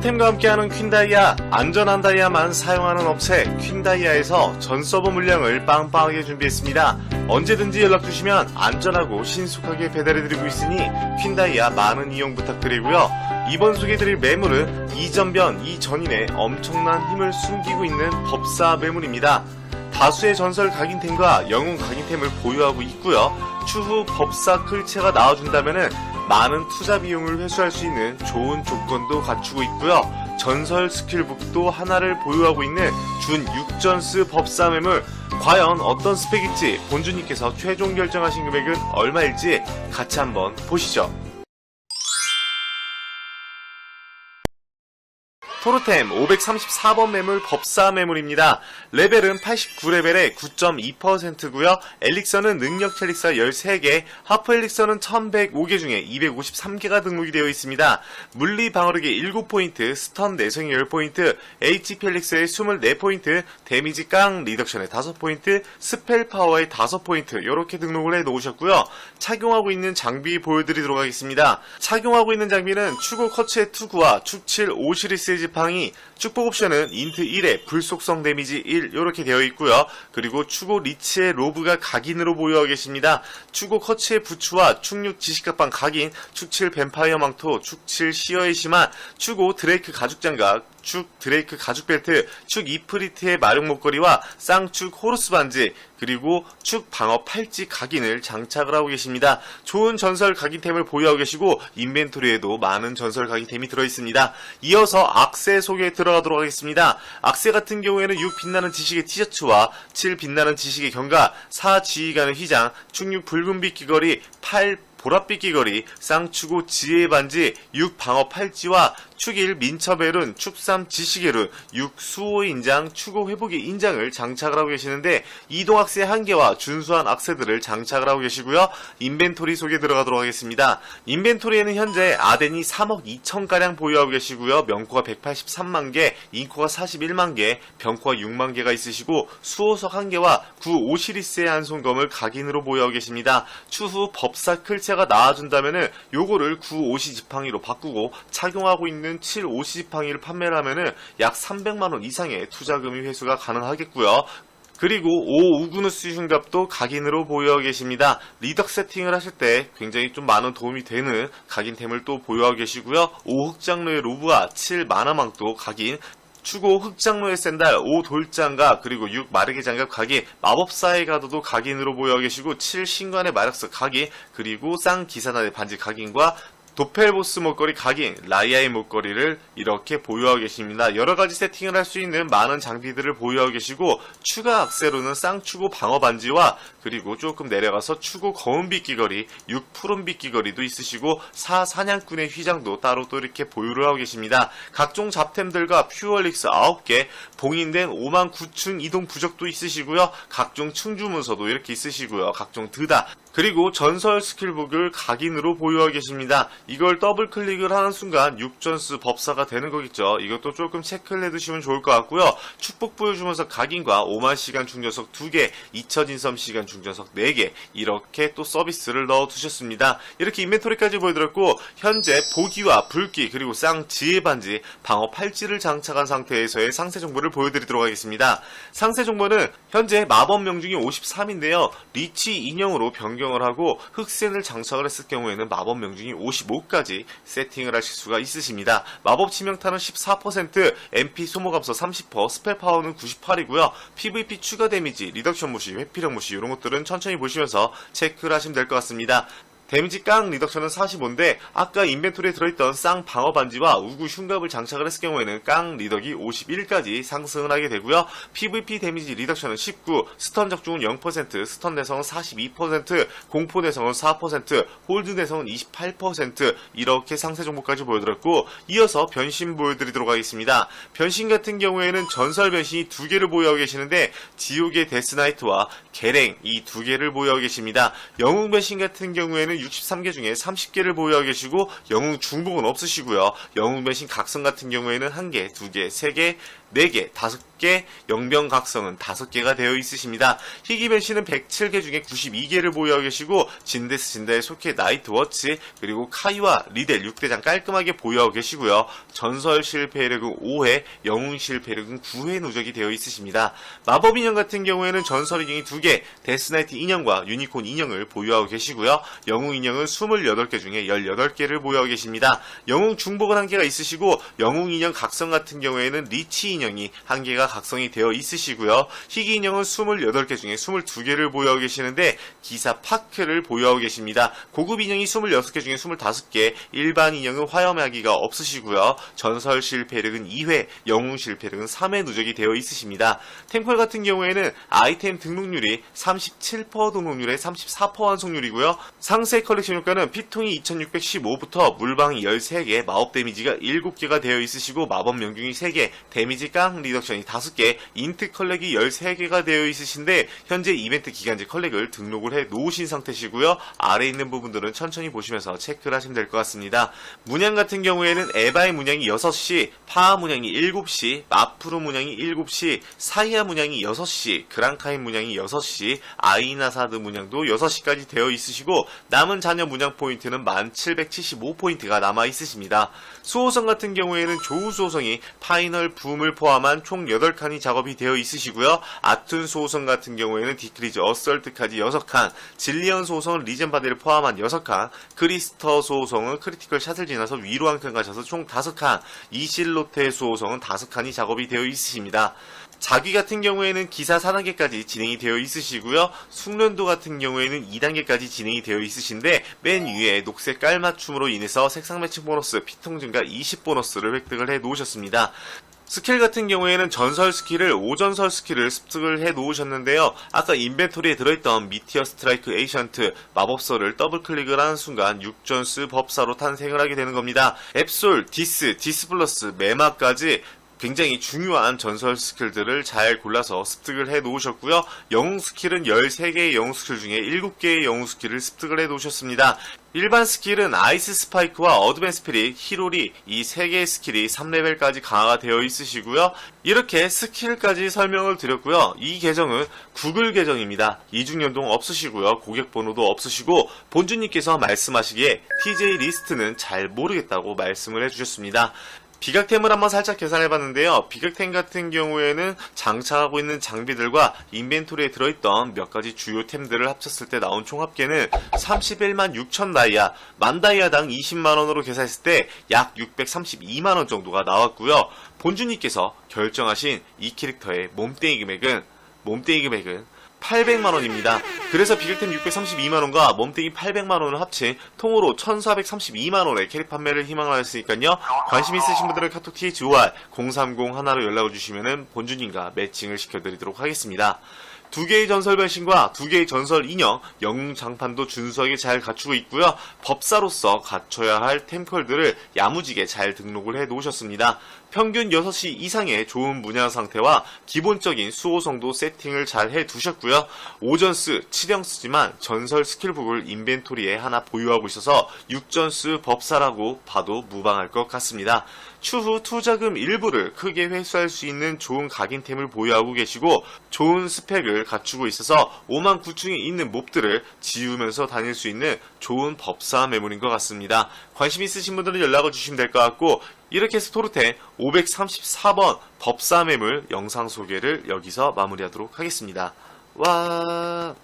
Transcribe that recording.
토템과 함께하는 퀸다이아 안전한 다이아만 사용하는 업체 퀸다이아에서 전 서버 물량을 빵빵하게 준비했습니다. 언제든지 연락 주시면 안전하고 신속하게 배달해드리고 있으니 퀸다이아 많은 이용 부탁드리고요. 이번 소개해드릴 매물은 이전변 이전인의 엄청난 힘을 숨기고 있는 법사 매물입니다. 다수의 전설 각인템과 영웅 각인템을 보유하고 있고요. 추후 법사 클체가 나와준다면은 많은 투자 비용을 회수할 수 있는 좋은 조건도 갖추고 있고요. 전설 스킬북도 하나를 보유하고 있는 준 6전스 법사 매물 과연 어떤 스펙일지 본주님께서 최종 결정하신 금액은 얼마일지 같이 한번 보시죠. 토르템 534번 매물 법사 매물입니다. 레벨은 89레벨에 9.2%고요. 엘릭서는 능력 첼릭서 13개, 하프 엘릭서는 1105개 중에 253개가 등록이 되어 있습니다. 물리 방어력이 7포인트, 스턴 내성이 10포인트, HP 엘릭서에 24포인트, 데미지 깡 리덕션에 5포인트, 스펠 파워에 5포인트 이렇게 등록을 해 놓으셨고요. 착용하고 있는 장비 보여드리도록 하겠습니다. 착용하고 있는 장비는 추고 커츠의 투구와 축7 5시리스 지팡이, 축복 옵션은 인트 1에 불속성 데미지 1 이렇게 되어 있고요. 그리고 추고 리치의 로브가 각인으로 보유하고 계십니다. 추고 커츠의 부츠와 축6 지식각방 각인, 축7 뱀파이어 망토, 축7 시어의 심한, 추고 드레이크 가죽 장갑, 축 드레이크 가죽 벨트, 축 이프리트의 마룡 목걸이와 쌍축 호루스 반지, 그리고 축 방어 팔찌 각인을 장착을 하고 계십니다. 좋은 전설 각인템을 보유하고 계시고 인벤토리에도 많은 전설 각인템이 들어 있습니다. 이어서 악세 소개에 들어가도록 하겠습니다. 악세 같은 경우에는 6 빛나는 지식의 티셔츠와 7 빛나는 지식의 경가, 4 지휘관의 휘장, 축6 붉은빛 귀걸이, 8 보랏빛 귀걸이, 쌍추고 지혜 반지, 6 방어 팔찌와 축일 민첩엘은 축삼 지시계룬, 6 수호 인장, 추고 회복의 인장을 장착을 하고 계시는데 이동 악세 한 개와 준수한 악세들을 장착을 하고 계시고요. 인벤토리 소개 들어가도록 하겠습니다. 인벤토리에는 현재 아덴이 3억 2천 가량 보유하고 계시고요. 명코가 183만 개, 인코가 41만 개, 병코가 6만 개가 있으시고 수호석 한 개와 9 오시리스의 한 손검을 각인으로 보유하고 계십니다. 추후 법사 클체가 나와준다면은 요거를 9 오시 지팡이로 바꾸고 착용하고 있는 7 오시 지팡이를 판매를 하면은 약 300만원 이상의 투자금이 회수가 가능하겠고요. 그리고 5 우구누스 흉갑도 각인으로 보유하고 계십니다. 리덕 세팅을 하실 때 굉장히 좀 많은 도움이 되는 각인템을 또 보유하고 계시고요. 5 흑장로의 로브와 7 마나망도 각인, 추고 흑장로의 샌달, 5 돌장갑, 그리고 6 마르게 장갑 각인, 마법사의 가도도 각인으로 보유하고 계시고 7 신관의 마력스 각인, 그리고 쌍 기사단의 반지 각인과 도펠보스 목걸이 각인, 라이아의 목걸이를 이렇게 보유하고 계십니다. 여러가지 세팅을 할 수 있는 많은 장비들을 보유하고 계시고 추가 악세로는 쌍추고 방어 반지와 그리고 조금 내려가서 추고 거운빛 귀걸이, 6 푸른빛 귀걸이도 있으시고 사 사냥꾼의 휘장도 따로 또 이렇게 보유를 하고 계십니다. 각종 잡템들과 퓨어릭스 9개, 봉인된 5만 9층 이동 부적도 있으시고요. 각종 충주 문서도 이렇게 있으시고요. 각종 드다, 그리고 전설 스킬북을 각인으로 보유하고 계십니다. 이걸 더블 클릭을 하는 순간 6전스 법사가 되는 거겠죠. 이것도 조금 체크를 해두시면 좋을 것 같고요. 축복 보여주면서 각인과 5만 시간 충전석 2개, 2000인섬 시간 충전석 4개 이렇게 또 서비스를 넣어두셨습니다. 이렇게 인벤토리까지 보여드렸고 현재 보기와 불기 그리고 쌍 지혜 반지, 방어 팔찌를 장착한 상태에서의 상세 정보를 보여드리도록 하겠습니다. 상세 정보는 현재 마법 명중이 53인데요. 리치 인형으로 변경을 하고 흑센을 장착을 했을 경우에는 마법 명중이 55 까지 세팅을 하실 수가 있으십니다. 마법 치명타는 14%, MP 소모 감소 30%, 스펠 파워는 98이고요. PVP 추가 데미지, 리덕션 무시, 회피력 무시 이런 것들은 천천히 보시면서 체크를 하시면 될 것 같습니다. 데미지 깡 리덕션은 45인데 아까 인벤토리에 들어있던 쌍 방어 반지와 우구 흉갑을 장착을 했을 경우에는 깡 리덕이 51까지 상승을 하게 되고요. PVP 데미지 리덕션은 19, 스턴 적중은 0%, 스턴 내성은 42%, 공포 내성은 4%, 홀드 내성은 28% 이렇게 상세 정보까지 보여드렸고 이어서 변신 보여드리도록 하겠습니다. 변신 같은 경우에는 전설 변신이 두 개를 보유하고 계시는데 지옥의 데스나이트와 계랭 이 두 개를 보유하고 계십니다. 영웅 변신 같은 경우에는 63개 중에 30개를 보유하고 계시고 영웅 중복은 없으시고요. 영웅 변신 각성 같은 경우에는 1개, 2개, 3개, 4개, 5개 5개, 영병각성은 5개가 되어 있으십니다. 희귀 변신은 107개 중에 92개를 보유하고 계시고 진데스 진다의 소켓 나이트워치 그리고 카이와 리델 6대장 깔끔하게 보유하고 계시고요. 전설 실패력은 5회, 영웅 실패력은 9회 누적이 되어 있으십니다. 마법 인형 같은 경우에는 전설 인형이 2개, 데스나이트 인형과 유니콘 인형을 보유하고 계시고요. 영웅 인형은 28개 중에 18개를 보유하고 계십니다. 영웅 중복은 한 개가 있으시고 영웅 인형 각성 같은 경우에는 리치 인형 이 한 개가 각성이 되어 있으시고요. 희귀 인형은 28개 중에 22개를 보유하고 계시는데 기사 파크를 보유하고 계십니다. 고급 인형이 26개 중에 25개, 일반 인형은 화염하기가 없으시고요. 전설 실패력은 2회, 영웅 실패력은 3회 누적이 되어 있으십니다. 템플 같은 경우에는 아이템 등록률이 37% 등록률에 34% 완성률이고요. 상세 컬렉션 효과는 피통이 2615부터 물방이 13개, 마법 데미지가 7개가 되어 있으시고 마법 명중이 3개, 데미지 깡 리덕션이 5개, 인트 컬렉이 13개가 되어 있으신데 현재 이벤트 기간제 컬렉을 등록을 해 놓으신 상태시고요. 아래 있는 부분들은 천천히 보시면서 체크를 하시면 될 것 같습니다. 문양 같은 경우에는 에바의 문양이 6시, 파하 문양이 7시, 마프루 문양이 7시, 사이아 문양이 6시, 그랑카인 문양이 6시, 아이나사드 문양도 6시까지 되어 있으시고 남은 잔여 문양 포인트는 1775포인트가 남아 있으십니다. 수호성 같은 경우에는 조우 수호성이 파이널 붐을 포함한 총 8칸이 작업이 되어 있으시고요. 아툰 수호성 같은 경우에는 디크리즈 어설트까지 6칸, 질리언 수호성은 리젠 바디를 포함한 6칸, 크리스터 수호성은 크리티컬 샷을 지나서 위로 한 칸 가셔서 총 5칸, 이실로테 수호성은 5칸이 작업이 되어 있으십니다. 자기 같은 경우에는 기사 4단계까지 진행이 되어 있으시고요. 숙련도 같은 경우에는 2단계까지 진행이 되어 있으신데 맨 위에 녹색 깔맞춤으로 인해서 색상 매칭 보너스, 피통 증가 20 보너스를 획득을 해 놓으셨습니다. 스킬 같은 경우에는 전설 스킬을 5전설 스킬을 습득을 해 놓으셨는데요. 아까 인벤토리에 들어있던 미티어 스트라이크 에이션트 마법서를 더블 클릭을 하는 순간 6전스 법사로 탄생을 하게 되는 겁니다. 앱솔, 디스, 디스 플러스, 메마까지 굉장히 중요한 전설 스킬들을 잘 골라서 습득을 해 놓으셨고요. 영웅 스킬은 13개의 영웅 스킬 중에 7개의 영웅 스킬을 습득을 해 놓으셨습니다. 일반 스킬은 아이스 스파이크와 어드밴 스피릿, 히로리 이 3개의 스킬이 3레벨까지 강화가 되어 있으시고요. 이렇게 스킬까지 설명을 드렸고요. 이 계정은 구글 계정입니다. 이중연동 없으시고요. 고객 번호도 없으시고 본주님께서 말씀하시기에 TJ 리스트는 잘 모르겠다고 말씀을 해주셨습니다. 비각템을 한번 살짝 계산해 봤는데요. 비각템 같은 경우에는 장착하고 있는 장비들과 인벤토리에 들어있던 몇 가지 주요 템들을 합쳤을 때 나온 총 합계는 31만 6천 다이아, 만 다이아당 20만원으로 계산했을 때 약 632만원 정도가 나왔고요. 본주님께서 결정하신 이 캐릭터의 몸뚱이 금액은, 몸뚱이 금액은 800만원입니다. 그래서 비글템 632만원과 몸뚱이 800만원을 합친 통으로 1432만원의 캐릭 판매를 희망하였으니까요. 관심 있으신 분들은 카톡 THOR 030 하나로 연락을 주시면 본주님과 매칭을 시켜드리도록 하겠습니다. 두 개의 전설 변신과 두 개의 전설 인형, 영웅 장판도 준수하게 잘 갖추고 있고요. 법사로서 갖춰야 할 템컬들을 야무지게 잘 등록을 해 놓으셨습니다. 평균 6시 이상의 좋은 문양 상태와 기본적인 수호성도 세팅을 잘 해 두셨고요. 오전스, 7형스지만 전설 스킬북을 인벤토리에 하나 보유하고 있어서 6전스 법사라고 봐도 무방할 것 같습니다. 추후 투자금 일부를 크게 회수할 수 있는 좋은 각인템을 보유하고 계시고 좋은 스펙 을 갖추고 있어서 5만 9층에 있는 몹들을 지우면서 다닐 수 있는 좋은 법사 매물인 것 같습니다. 관심 있으신 분들은 연락을 주시면 될 것 같고 이렇게 해서 토르텐 534번 법사 매물 영상 소개를 여기서 마무리하도록 하겠습니다. 와...